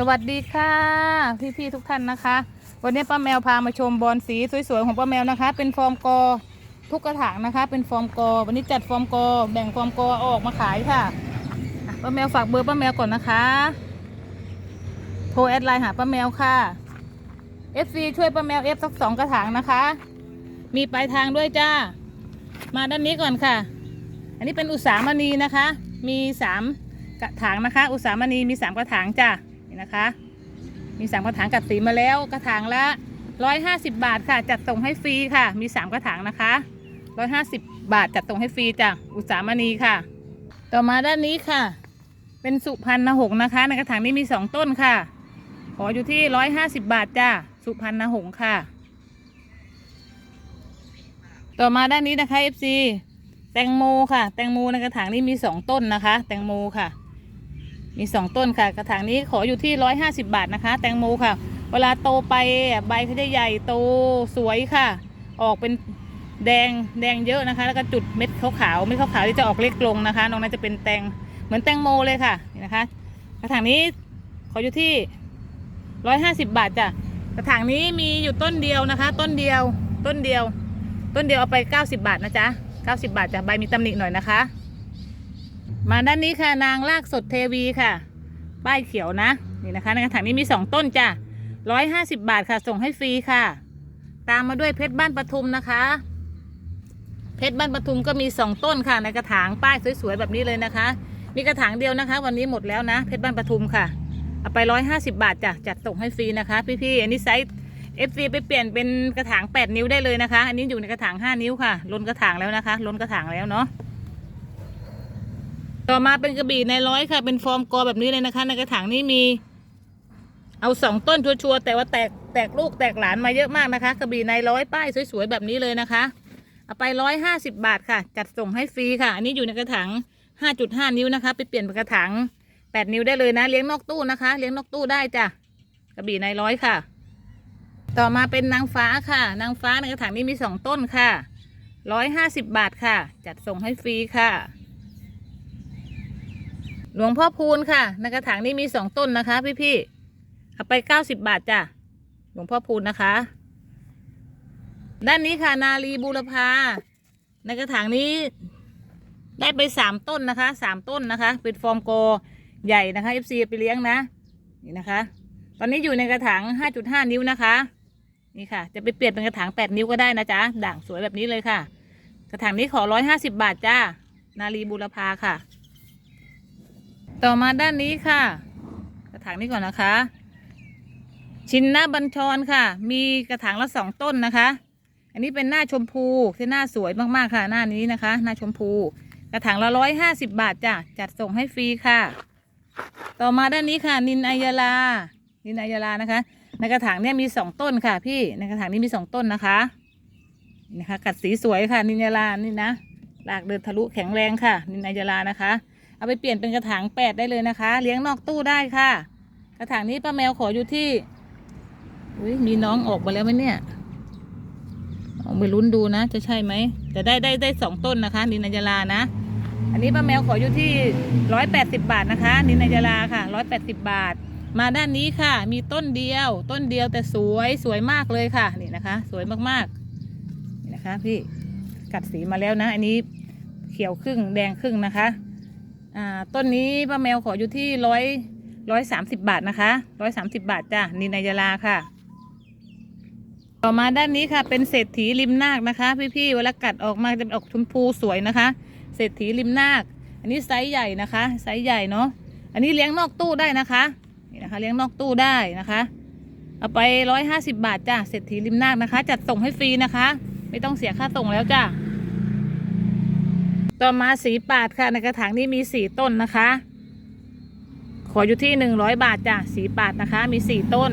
สวัสดีค่ะพี่ๆทุกท่านนะคะ วันนี้ป้าแมวพามาชมบอลสีสวยๆของป้าแมวนะคะ เป็นฟอร์มกอทุกกระถางนะคะ เป็นฟอร์มกอ วันนี้จัดฟอร์มกอ แบ่งฟอร์มกอออกมาขายค่ะป้าแมวฝากเบอร์ป้าแมวก่อนนะคะ โทรแอดไลน์หาป้าแมวค่ะ FC ช่วยป้าแมวเอฟสักสองกระถางนะคะ มีปลายทางด้วยจ้า มาด้านนี้ก่อนค่ะ อันนี้เป็นอุตสาหมณีนะคะ มีสามกระถางนะคะ อุตสาหมณีมีสามกระถางจ้ะ นี่นะคะ มีสามกระถางกัดสีมาแล้วกระถางละร้อยห้าสิบบาทค่ะ จัดส่งให้ฟรีค่ะ มีสามกระถางนะคะร้อยห้าสิบบาทจัดส่งให้ฟรีจ้ะอุตสาหมณีค่ะ ต่อมาด้านนี้ค่ะ เป็นสุพรรณหงส์นะคะ ในกระถางนี้มีสองต้นค่ะ ขออยู่ที่ร้อยห้าสิบบาทจ้ะสุพรรณหงส์ค่ะ ต่อมาด้านนี้นะคะ FC แตงโมค่ะ แตงโมในกระถางนี้มีสองต้นนะคะ แตงโมค่ะ มีสองต้นค่ะ กระถางนี้ขออยู่ที่ร้อยห้าสิบาทนะคะ แตงโมค่ะ เวลาโตไปใบเขาจะใหญ่โตสวยค่ะ ออกเป็นแดงแดงเยอะนะคะ แล้วก็จุดเม็ดขาวๆเม็ดขาวๆที่จะออกเล็กลงนะคะน้องนั้นจะเป็นแตงเหมือนแตงโมเลยค่ะนี่นะคะ กระถางนี้ขออยู่ที่ร้อยห้าสิบาทจ้ะกระถางนี้มีอยู่ต้นเดียวนะคะ ต้นเดียวต้นเดียว ต้นเดียวเอาไป 90 บาทนะจ๊ะ90 บาทจ้ะใบมีตำหนิหน่อยนะคะ มาด้านนี้ค่ะนางลากสดเทวีค่ะ ป้ายเขียวนะ นี่นะคะ ในกระถางนี้มี2ต้นจ้ะ150บาทค่ะ ส่งให้ฟรีค่ะ ตามมาด้วยเพชรบ้านปทุมนะคะ เพชรบ้านปทุมก็มี2ต้นค่ะ ในกระถางป้ายสวยๆแบบนี้เลยนะคะ มีกระถางเดียวนะคะ วันนี้หมดแล้วนะ เพชรบ้านปทุมค่ะ เอาไป150บาทจ้ะจัดส่งให้ฟรีนะคะ พี่ๆอันนี้ไซส์ FC ไปเปลี่ยนเป็นกระถาง8นิ้วได้เลยนะคะ อันนี้อยู่ในกระถาง5นิ้วค่ะล้นกระถางแล้วนะคะล้นกระถางแล้วเนาะ ต่อมาเป็นกระบี่ในร้อยค่ะ เป็นฟอร์มกอแบบนี้เลยนะคะ ในกระถางนี้มี เอาสองต้นชัวร์แต่ว่าแตกแตกลูกแตกหลานมาเยอะมากนะคะ กระบี่ในร้อยป้ายสวยๆแบบนี้เลยนะคะ เอาไปร้อยห้าสิบาทค่ะ จัดส่งให้ฟรีค่ะ อันนี้อยู่ในกระถาง5.5นิ้วนะคะ ไปเปลี่ยนเป็นกระถาง8นิ้วได้เลยนะ เลี้ยงนอกตู้นะคะ เลี้ยงนอกตู้ได้จ้ะ กระบี่ในร้อยค่ะ ต่อมาเป็นนางฟ้าค่ะ นางฟ้าในกระถางนี้มีสองต้นค่ะร้อยห้าสิบบาทค่ะ จัดส่งให้ฟรีค่ะ หลวงพ่อพูนค่ะ ในกระถางนี้มีสองต้นนะคะ พี่ๆเอาไปเก้าสิบบาทจ้ะ หลวงพ่อพูนนะคะ ด้านนี้ค่ะ นาลีบูรพา ในกระถางนี้ ได้ไปสามต้นนะคะสามต้นนะคะ เป็นฟอร์มโกใหญ่นะคะ FC ไปเลี้ยงนะ นี่นะคะ ตอนนี้อยู่ในกระถาง 5.5 นิ้วนะคะ นี่ค่ะ จะไปเปลี่ยนเป็นกระถาง 8 นิ้วก็ได้นะจ๊ะ ด่างสวยแบบนี้เลยค่ะ กระถางนี้ขอ 150 บาทจ้า นาลีบุรพาค่ะ ต่อมาด้านนี้ค่ะ กระถางนี้ก่อนนะคะ ชินหน้าบัญชรค่ะ มีกระถางละสองต้นนะคะ อันนี้เป็นหน้าชมพูที่หน้าสวยมากๆค่ะ หน้านี้นะคะ หน้าชมพู กระถางละร้อยห้าสิบบาทจ้ะจัดส่งให้ฟรีค่ะ ต่อมาด้านนี้ค่ะ นินอายลา นินอายลานะคะ ในกระถางเนี่ยมีสองต้นค่ะ พี่ในกระถางนี้มีสองต้นนะคะนี่นะคะกัดสีสวยค่ะ นินอายาลานี่นะหลากเดินทะลุแข็งแรงค่ะ นินอายลานะคะ เอาไปเปลี่ยนเป็นกระถางแปดได้เลยนะคะ เลี้ยงนอกตู้ได้ค่ะ กระถางนี้ป้าแมวขออยู่ที่อุ้ยมีน้องออกมาแล้วไหมเนี่ยลองไปลุ้นดูนะ จะใช่ไหมแต่ได้ได้ได้สองต้นนะคะ นินอายาลานะ อันนี้ป้าแมวขออยู่ที่ร้อยแปดสิบาทนะคะ นินายาลาค่ะร้อยแปดสิบาท มาด้านนี้ค่ะ มีต้นเดียว ต้นเดียวแต่สวยสวยมากเลยค่ะ นี่นะคะ สวยมากๆนี่นะคะ พี่กัดสีมาแล้วนะ อันนี้เขียวครึ่งแดงครึ่งนะคะ อ่าต้นนี้ป้าแมวขออยู่ที่ร้อยร้อยสามสิบบาทนะคะร้อยสามสิบาทจ้ะนินายาลาค่ะ ต่อมาด้านนี้ค่ะ เป็นเศรษฐีริมนาคนะคะ พี่ๆเวลากัดออกมาจะเป็นออกชมพูสวยนะคะ เศรษฐีริมนาค อันนี้ไซส์ใหญ่นะคะไซส์ใหญ่เนาะอันนี้เลี้ยงนอกตู้ได้นะคะนี่นะคะ เลี้ยงนอกตู้ได้นะคะเอาไปร้อยห้าสิบาทจ้ะเศรษฐีริมนาคนะคะ จัดส่งให้ฟรีนะคะ ไม่ต้องเสียค่าส่งแล้วจ้ะ ต่อมาสีปาดค่ะ ในกระถางนี้มีสี่ต้นนะคะ ขออยู่ที่หนึ่งร้อยบาทจ้ะสีปาดนะคะ มีสี่ต้น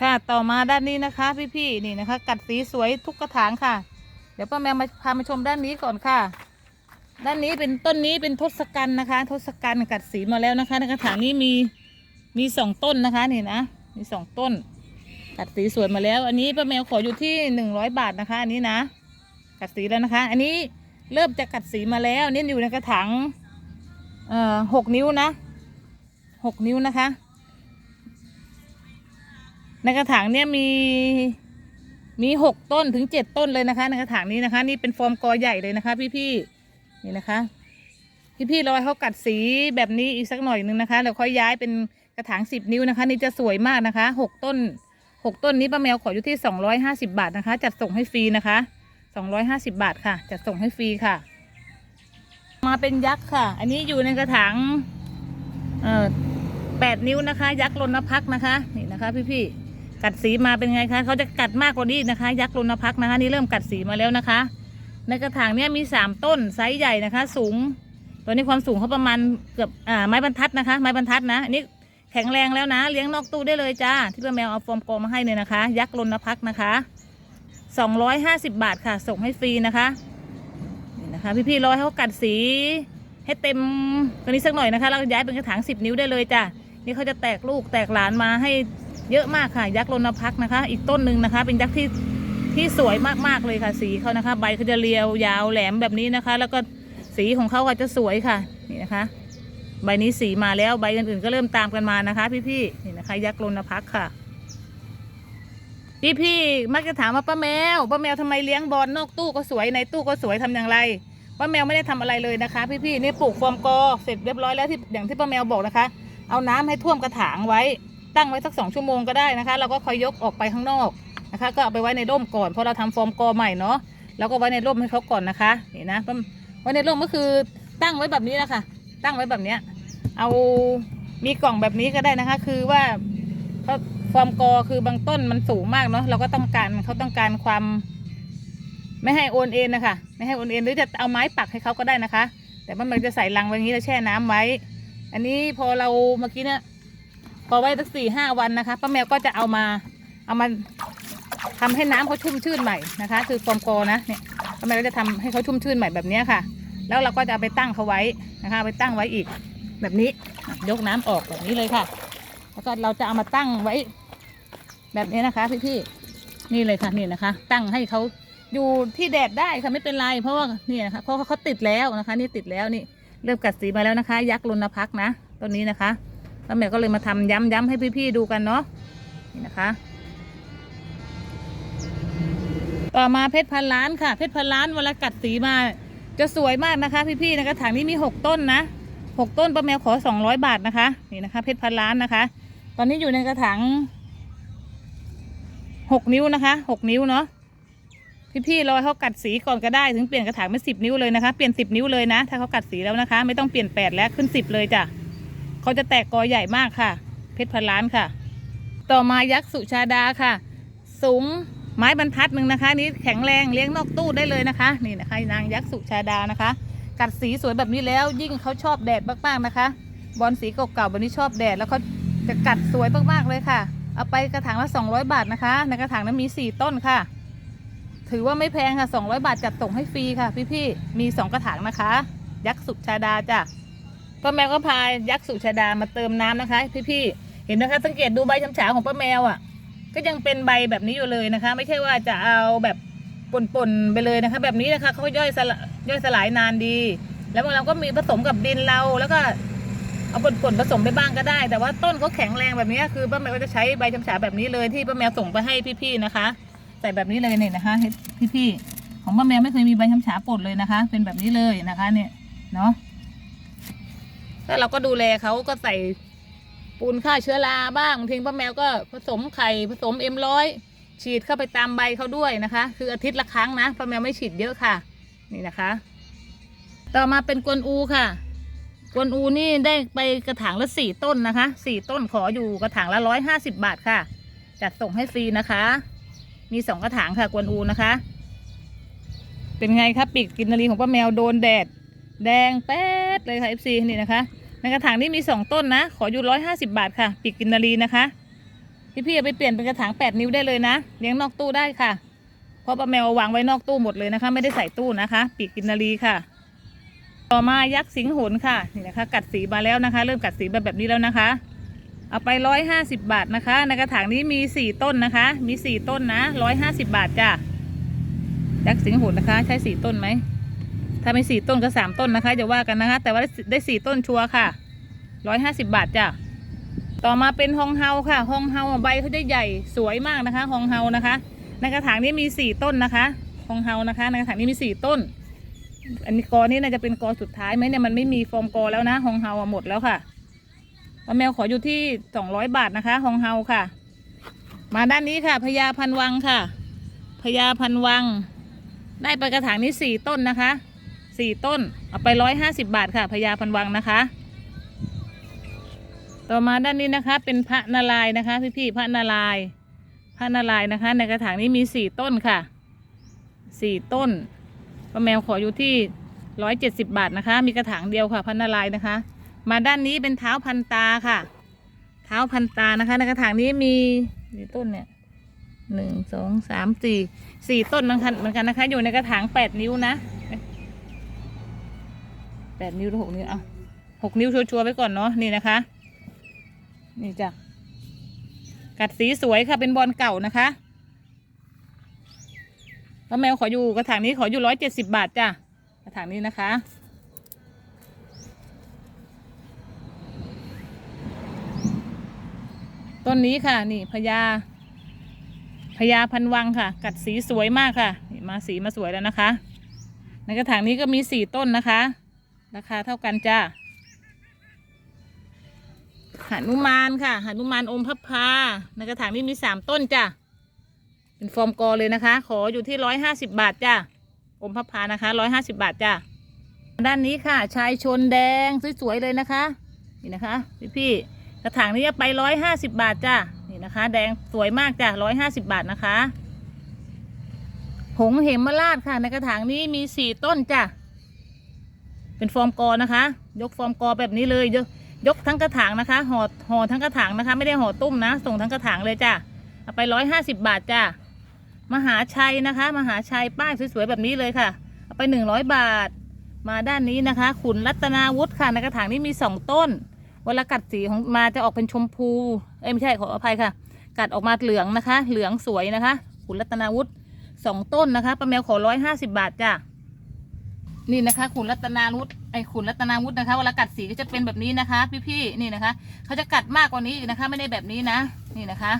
ค่ะต่อมาด้านนี้นะคะ พี่ๆนี่นะคะ กัดสีสวยทุกกระถางค่ะ เดี๋ยวป้าแมวมาพามาชมด้านนี้ก่อนค่ะ ด้านนี้เป็นต้นนี้เป็นทศกัณฐ์นะคะ ทศกัณฐ์กัดสีมาแล้วนะคะ ในกระถางนี้มีมีสองต้นนะคะนี่นะมีสองต้น กัดสีสวยมาแล้ว อันนี้ป้าแมวขออยู่ที่หนึ่งร้อยบาทนะคะ อันนี้นะกัดสีแล้วนะคะ อันนี้ เริ่มจะกัดสีมาแล้วเนี่อยู่ในกระถางเอ่อหกนิ้วนะหกนิ้วนะคะ ในกระถางเนี่ยมีมีหกต้นถึงเจ็ดต้นเลยนะคะ ในกระถางนี้นะคะ นี่เป็นฟอร์มกอใหญ่เลยนะคะ พี่ๆนี่นะคะ พี่ๆรอให้เขากัดสีแบบนี้อีกสักหน่อยนึงนะคะแล้วค่อยย้ายเป็นกระถางสิบนิ้วนะคะ นี่จะสวยมากนะคะหกต้นหกต้นนี้ป้าแมวขออยู่ที่สองร้อยห้าสิบาทนะคะ จัดส่งให้ฟรีนะคะ สองร้อยห้าสิบาทค่ะจัดส่งให้ฟรีค่ะ มาเป็นยักษ์ค่ะ อันนี้อยู่ในกระถางเอ่อแปดนิ้วนะคะ ยักษ์ลนพักนะคะนี่นะคะ พี่ๆกัดสีมาเป็นไงคะเขาจะกัดมากกว่านี้นะคะ ยักษ์ลนพักนะคะ นี่เริ่มกัดสีมาแล้วนะคะ ในกระถางเนี้ยมีสามต้นไซส์ใหญ่นะคะ สูง ตัวนี้ความสูงเขาประมาณเกือบอ่าไม้บรรทัดนะคะ ไม้บรรทัดนะอันนี้แข็งแรงแล้วนะ เลี้ยงนอกตู้ได้เลยจ้า ที่ป้าแมวเอาฟอร์มโกมาให้เลยนะคะ ยักษ์ลนพักนะคะ สองร้อยห้าสิบบาทค่ะ ส่งให้ฟรีนะคะนี่นะคะพี่ๆรอให้เขากัดสี ให้เต็มตัวนี้สักหน่อยนะคะแล้วย้ายเป็นกระถางสิบนิ้วได้เลยจ้ะนี่เขาจะแตกลูกแตกหลานมาให้เยอะมากค่ะ ยักษ์ลนพักนะคะ อีกต้นหนึ่งนะคะ เป็นยักษ์ที่ที่สวยมากๆเลยค่ะสีเขานะคะ ใบเขาจะเรียวยาวแหลมแบบนี้นะคะ แล้วก็สีของเขาก็จะสวยค่ะนี่นะคะ ใบนี้สีมาแล้วใบอื่นๆก็เริ่มตามกันมานะคะ พี่ๆนี่นะคะ ยักษ์ลนพักค่ะ พี่ๆมักจะถามว่าป้าแมวป้าแมวทำไมเลี้ยงบอลนอกตู้ก็สวยในตู้ก็สวยทำอย่างไรป้าแมวไม่ได้ทำอะไรเลยนะคะ พี่ๆนี่ปลูกฟอร์มกอเสร็จเรียบร้อยแล้วที่อย่างที่ป้าแมวบอกนะคะ เอาน้ำให้ท่วมกระถางไว้ ตั้งไว้สักสองชั่วโมงก็ได้นะคะเราก็คอยยกออกไปข้างนอกนะคะ ก็เอาไปไว้ในร่มก่อนเพราะเราทำฟอร์มกอใหม่เนาะแล้วก็ไว้ในร่มให้เขาก่อนนะคะนี่นะไว้ในร่มก็คือตั้งไว้แบบนี้แหละค่ะตั้งไว้แบบเนี้ยเอามีกล่องแบบนี้ก็ได้นะคะ คือว่าเขา ฟอร์มกอคือบางต้นมันสูงมากเนาะเราก็ต้องการเขาต้องการความ ไม่ให้โอนเอ็นนะคะไม่ให้โอนเอ็นหรือจะเอาไม้ปักให้เขาก็ได้นะคะ แต่ว่ามันจะใส่ลังไว้อย่างนี้แล้วแช่น้ำไว้ อันนี้พอเราเมื่อกี้เนี่ยพอไว้สักสี่ห้าวันนะคะป้าแมวก็จะเอามาเอามาทำให้น้ำเขาชุ่มชื่นใหม่นะคะ คือฟอร์มกอนะเนี่ยป้าแมวก็จะทำให้เขาชุ่มชื่นใหม่แบบนี้ค่ะ แล้วเราก็จะเอาไปตั้งเขาไว้นะคะไปตั้งไว้อีกแบบนี้ยกน้ำออกแบบนี้เลยค่ะ แล้วก็เราจะเอามาตั้งไว้ แบบนี้นะคะพี่ๆนี่เลยค่ะนี่นะคะ ตั้งให้เขาอยู่ที่แดดได้ค่ะไม่เป็นไร เพราะว่านี่นะคะเพราะเขาติดแล้วนะคะ นี่ติดแล้วนี่เริ่มกัดสีมาแล้วนะคะ ยักษ์ลุนพักนะต้นนี้นะคะป้าแม่ก็เลยมาทำย้ำๆให้พี่ๆดูกันเนาะนี่นะคะ ต่อมาเพชรพันล้านค่ะ เพชรพันล้านเวลากัดสีมาจะสวยมากนะคะ พี่ๆนะคะถังนี้มีหกต้นนะหกต้นป้าแมวขอสองร้อยบาทนะคะ นี่นะคะ เพชรพันล้านนะคะ ตอนนี้อยู่ในกระถาง หกนิ้วนะคะหกนิ้วเนาะพี่ๆรอให้เขากัดสีก่อนก็ได้ถึงเปลี่ยนกระถางเป็นสิบนิ้วเลยนะคะ เปลี่ยนสิบนิ้วเลยนะ ถ้าเขากัดสีแล้วนะคะ ไม่ต้องเปลี่ยนแปดแล้วขึ้นสิบเลยจ้ะเขาจะแตกกอใหญ่มากค่ะ เพชรพันล้านค่ะ ต่อมายักษ์สุชาดาค่ะ สูงไม้บรรทัดหนึ่งนะคะนี้แข็งแรงเลี้ยงนอกตู้ได้เลยนะคะ นี่นะคะนางยักษ์สุชาดานะคะ กัดสีสวยแบบนี้แล้วยิ่งเขาชอบแดดมากๆนะคะ บอลสีเก่าๆแบบนี้ชอบแดดแล้วเขาจะกัดสวยมากๆเลยค่ะ เอาไปกระถางละ 200 บาทนะคะ ในกระถางนั้นมี 4 ต้นค่ะ ถือว่าไม่แพงค่ะ 200 บาทจัดส่งให้ฟรีค่ะ พี่ๆมี 2 กระถางนะคะ ยักษ์สุชาดาจ้ะป้าแมวก็พายยักษ์สุชาดามาเติมน้ำนะคะ พี่ๆเห็นนะคะ สังเกตดูใบช้ำฉาของป้าแมวอะ ก็ยังเป็นใบแบบนี้อยู่เลยนะคะ ไม่ใช่ว่าจะเอาแบบป่นๆไปเลยนะคะ แบบนี้นะคะเขาย่อยสลายย่อยสลายนานดี แล้วเราก็มีผสมกับดินเราแล้วก็ เอาป่นผสมไปบ้างก็ได้ แต่ว่าต้นเขาแข็งแรงแบบนี้คือป้าแมวจะใช้ใบชำฉาแบบนี้เลยที่ป้าแมวส่งไปให้พี่ๆนะคะ ใส่แบบนี้เลยเนี่ยนะคะพี่ๆของป้าแมวไม่เคยมีใบชำฉาป่นเลยนะคะ เป็นแบบนี้เลยนะคะ เนี่ยเนาะถ้าเราก็ดูแลเขาก็ใส่ปูนฆ่าเชื้อราบ้างบางป้าแมวก็ผสมไข่ผสมเอ็มร้อยฉีดเข้าไปตามใบเขาด้วยนะคะ คืออาทิตย์ละครั้งนะป้าแมวไม่ฉีดเยอะค่ะ นี่นะคะ ต่อมาเป็นกวนอูค่ะ กวนอูนี่ได้ไปกระถางละสี่ต้นนะคะสี่ต้นขออยู่กระถางละร้อยห้าสิบบาทค่ะ จัดส่งให้ฟรีนะคะ มีสองกระถางค่ะ กวนอูนะคะ เป็นไงครับปีกกินนารีของป้าแมวโดนแดด แดงแป๊ดเลยค่ะเอฟซีนี่นะคะในกระถางนี้มีสองต้นนะ ขออยู่ร้อยห้าสิบาทค่ะ ปีกกินนารีนะคะพี่ๆเอาไปเปลี่ยนเป็นกระถางแปดนิ้วได้เลยนะเลี้ยงนอกตู้ได้ค่ะเพราะป้าแมววางไว้นอกตู้หมดเลยนะคะ ไม่ได้ใส่ตู้นะคะ ปีกกินนารีค่ะ ต่อมายักษ์สิงห์โหนค่ะนี่นะคะ กัดสีมาแล้วนะคะ เริ่มกัดสีแบบแบบนี้แล้วนะคะ เอาไปร้อยห้าสิบบาทนะคะ ในกระถางนี้มีสี่ต้นนะคะ มีสี่ต้นนะร้อยห้าสิบบาทจ้ะยักษ์สิงห์โหนนะคะ ใช้สี่ต้นไหมถ้าไม่สี่ต้นก็สามต้นนะคะอย่าว่ากันนะคะ แต่ว่าได้ได้สี่ต้นชัวร์ค่ะร้อยห้าสิบบาทจ้ะต่อมาเป็นฮองเฮาค่ะฮองเฮาใบเขาจะใหญ่สวยมากนะคะฮองเฮานะคะ ในกระถางนี้มีสี่ต้นนะคะฮองเฮานะคะ ในกระถางนี้มีสี่ต้น อันนี้กอนี้น่าจะเป็นกอสุดท้ายไหมเนี่ยมันไม่มีฟอร์มกอแล้วนะฮองเฮาหมดแล้วค่ะป้าแมวขออยู่ที่สองร้อยบาทนะคะฮองเฮาค่ะ มาด้านนี้ค่ะพญาพันวังค่ะพญาพันวัง ได้ไปกระถางนี้สี่ต้นนะคะสี่ต้นเอาไปร้อยห้าสิบาทค่ะพญาพันวังนะคะ ต่อมาด้านนี้นะคะ เป็นพระนารายนะคะพี่ๆพระนารายพระนารายนะคะ ในกระถางนี้มีสี่ต้นค่ะสี่ต้น ป้าแมวขออยู่ที่ร้อยเจ็ดสิบาทนะคะ มีกระถางเดียวค่ะพระนารายนะคะ มาด้านนี้เป็นเท้าพันตาค่ะ เท้าพันตานะคะ ในกระถางนี้มีกี่ต้นเนี่ยหนึ่งสองสามสี่สี่ต้นเหมือนกันเหมือนกันนะคะ อยู่ในกระถางแปดนิ้วนะแปดนิ้วหรือหกนิ้วเอาหกนิ้วชัวร์ๆไว้ก่อนเนาะนี่นะคะ นี่จ้ะกัดสีสวยค่ะเป็นบอลเก่านะคะ ป้าแมวขออยู่กระถางนี้ขออยู่ร้อยเจ็ดสิบบาทจ้ะกระถางนี้นะคะ ต้นนี้ค่ะนี่พญาพญาพันวังค่ะ กัดสีสวยมากค่ะ มาสีมาสวยแล้วนะคะ ในกระถางนี้ก็มีสี่ต้นนะคะ ราคาเท่ากันจ้าหานุมานค่ะหานุมานอมพับพาในกระถางนี้มีสามต้นจ้ะ เป็นฟอร์มกอเลยนะคะ ขออยู่ที่ร้อยห้าสิบบาทจ้ะอมพับพานะคะร้อยห้าสิบบาทจ้ะด้านนี้ค่ะ ชายชนแดงสวยๆเลยนะคะ นี่นะคะ พี่ๆกระถางนี้จะไปร้อยห้าสิบบาทจ้ะนี่นะคะ แดงสวยมากจ้ะร้อยห้าสิบบาทนะคะ หงเหมราชค่ะ ในกระถางนี้มีสี่ต้นจ้ะเป็นฟอร์มกอนะคะ ยกฟอร์มกอแบบนี้เลยยกยกทั้งกระถางนะคะห่อห่อทั้งกระถางนะคะ ไม่ได้ห่อตุ้มนะ ส่งทั้งกระถางเลยจ้ะเอาไปร้อยห้าสิบบาทจ้ะ มหาชัยนะคะ มหาชัยป้ายสวยๆแบบนี้เลยค่ะเอาไปหนึ่งร้อยบาท มาด้านนี้นะคะ ขุนรัตนาวุฒิค่ะในกระถางนี้มีสองต้น เวลากัดสีของมาจะออกเป็นชมพู เอ้ยไม่ใช่ขออภัยค่ะ กัดออกมาเหลืองนะคะ เหลืองสวยนะคะ ขุนรัตนาวุฒิสองต้นนะคะป้าแมวขอร้อยห้าสิบาทจ้ะนี่นะคะ ขุนรัตนาวุฒิไอ้ขุนรัตนาวุฒินะคะเวลากัดสีก็จะเป็นแบบนี้นะคะ พี่ๆนี่นะคะ เขาจะกัดมากกว่านี้อีกนะคะ ไม่ได้แบบนี้นะ นี่นะคะ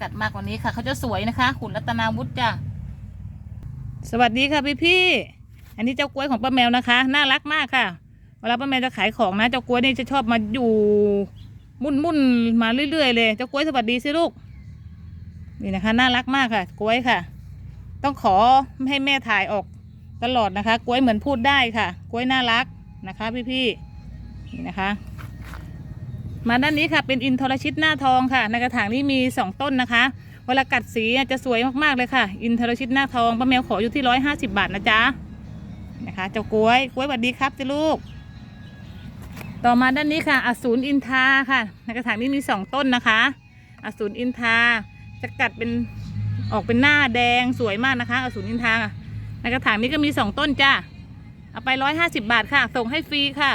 กัดมากกว่านี้ค่ะเขาจะสวยนะคะ ขุนรัตนาวุฒิจ้ะสวัสดีค่ะพี่ๆอันนี้เจ้ากล้วยของป้าแมวนะคะ น่ารักมากค่ะ เวลาป้าแมวจะขายของนะ เจ้ากล้วยนี่จะชอบมาอยู่มุ่นมุ่นมาเรื่อยๆเลย เจ้ากล้วยสวัสดีสิลูก นี่นะคะ น่ารักมากค่ะ กล้วยค่ะ ต้องขอให้แม่ถ่ายออกตลอดนะคะ กล้วยเหมือนพูดได้ค่ะ กล้วยน่ารักนะคะ พี่ๆนี่นะคะ มาด้านนี้ค่ะเป็นอินทรชิตหน้าทองค่ะ ในกระถางนี้มีสองต้นนะคะ เวลากัดสีจะสวยมากๆเลยค่ะ อินทรชิตหน้าทองป้าแมวขออยู่ที่ร้อยห้าสิบาทนะจ๊ะนะคะเจ้ากล้วยกล้วยสวัสดีครับจ้าลูก ต่อมาด้านนี้ค่ะ อสูรอินทาค่ะ ในกระถางนี้มีสองต้นนะคะ อสูรอินทาจะกัดเป็นออกเป็นหน้าแดงสวยมากนะคะ อสูรอินทาในกระถางนี้ก็มีสองต้นจ้าเอาไปร้อยห้าสิบาทค่ะ ส่งให้ฟรีค่ะ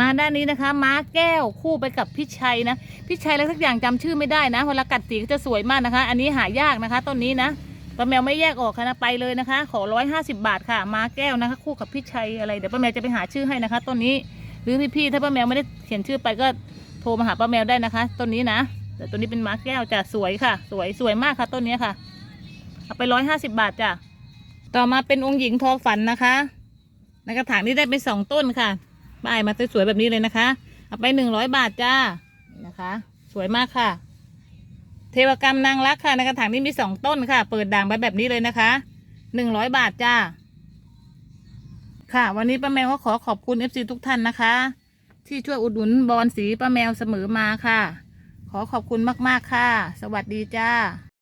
มาด้านนี้นะคะ ม้าแก้วคู่ไปกับพี่ชัยนะพี่ชัยอะไรสักอย่างจำชื่อไม่ได้นะเวลากัดสีก็จะสวยมากนะคะ อันนี้หายากนะคะต้นนี้นะป้าแมวไม่แยกออกค่ะนะไปเลยนะคะ ขอร้อยห้าสิบาทค่ะ ม้าแก้วนะคะ คู่กับพี่ชัยอะไรเดี๋ยวป้าแมวจะไปหาชื่อให้นะคะต้นนี้หรือพี่ๆถ้าป้าแมวไม่ได้เขียนชื่อไปก็โทรมาหาป้าแมวได้นะคะต้นนี้นะแต่ต้นนี้เป็นม้าแก้วจ้ะสวยค่ะ สวยสวยมากค่ะต้นนี้ค่ะเอาไปร้อยห้าสิบาทจ้ะต่อมาเป็นองค์หญิงทอฝันนะคะ ในกระถางนี้ได้ไปสองต้นค่ะ ป้ายมาสวยๆแบบนี้เลยนะคะ เอาไปหนึ่งร้อยบาทจ้านะคะ สวยมากค่ะ เทวกรรมนางรักค่ะในกระถางนี้มีสองต้นค่ะ เปิดด่างไปแบบนี้เลยนะคะหนึ่งร้อยบาทจ้า ค่ะ วันนี้ป้าแมวก็ขอขอบคุณเอฟซีทุกท่านนะคะ ที่ช่วยอุดหนุนบอลสีป้าแมวเสมอมาค่ะ ขอขอบคุณมากๆค่ะ สวัสดีจ้า